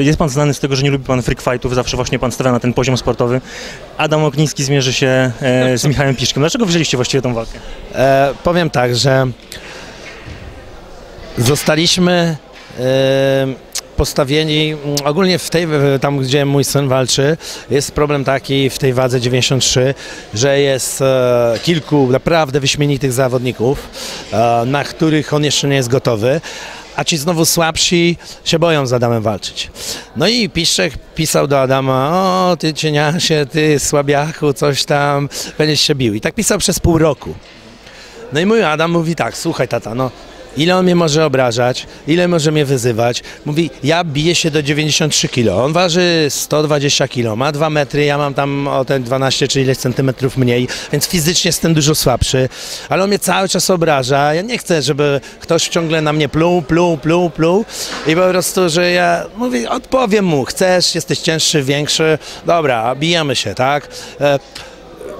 Jest pan znany z tego, że nie lubi pan freak fightów, zawsze właśnie pan stawia na ten poziom sportowy. Adam Okniński zmierzy się e, z Michałem Piszkiem. Dlaczego wzięliście właściwie tą walkę? E, powiem tak, że zostaliśmy e, postawieni, mm, ogólnie w tej, tam gdzie mój syn walczy, jest problem taki w tej wadze 93, że jest e, kilku naprawdę wyśmienitych zawodników, e, na których on jeszcze nie jest gotowy. A ci znowu słabsi się boją z Adamem walczyć. No i Piszczek pisał do Adama, o ty cieniasie, ty słabiaku, coś tam, będziesz się bił. I tak pisał przez pół roku. No i mój Adam mówi tak, słuchaj tata, no ile on mnie może obrażać, ile może mnie wyzywać. Mówi, ja biję się do 93 kg, on waży 120 kg, ma 2 metry, ja mam tam o te 12 czy ileś centymetrów mniej, więc fizycznie jestem dużo słabszy, ale on mnie cały czas obraża. Ja nie chcę, żeby ktoś ciągle na mnie pluł, pluł, pluł, pluł i po prostu, że ja mówię, odpowiem mu, chcesz, jesteś cięższy, większy, dobra, bijemy się, tak?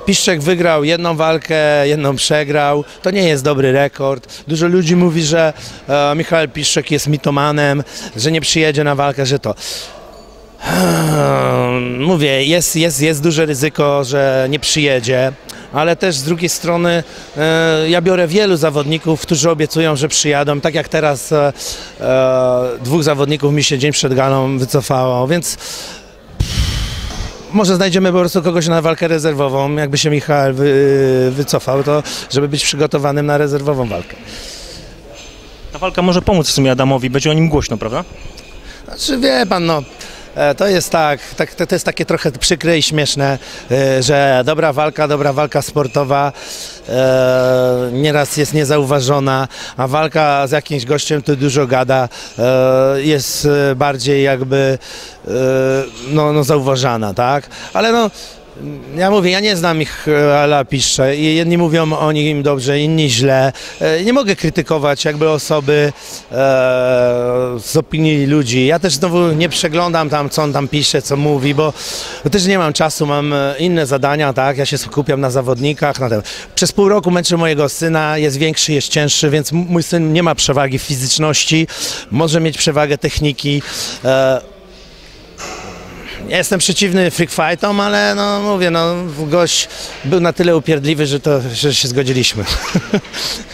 Piszczek wygrał jedną walkę, jedną przegrał. To nie jest dobry rekord. Dużo ludzi mówi, że e, Michał Piszczek jest mitomanem, że nie przyjedzie na walkę, że to. Mówię, jest, jest, jest duże ryzyko, że nie przyjedzie, ale też z drugiej strony e, ja biorę wielu zawodników, którzy obiecują, że przyjadą. Tak jak teraz e, e, dwóch zawodników mi się dzień przed galą wycofało, więc może znajdziemy po prostu kogoś na walkę rezerwową. Jakby się Michał wy, wycofał, to żeby być przygotowanym na rezerwową walkę. Ta walka może pomóc w sumie Adamowi, będzie o nim głośno, prawda? Znaczy wie pan, no. E, To jest tak, tak, to jest takie trochę przykre i śmieszne, e, że dobra walka, dobra walka sportowa e, nieraz jest niezauważona, a walka z jakimś gościem, który dużo gada, jest bardziej jakby no, no zauważana, tak? Ale no, ja mówię, ja nie znam ich e, Ala Piszcze i jedni mówią o nim dobrze, inni źle. E, Nie mogę krytykować jakby osoby e, z opinii ludzi. Ja też znowu nie przeglądam tam, co on tam pisze, co mówi, bo, też nie mam czasu, mam e, inne zadania, tak? Ja się skupiam na zawodnikach. Na. Przez pół roku męczę mojego syna, jest większy, jest cięższy, więc mój syn nie ma przewagi fizyczności, może mieć przewagę techniki. E, ja jestem przeciwny freak fightom, ale no mówię, no gość był na tyle upierdliwy, że to że się zgodziliśmy.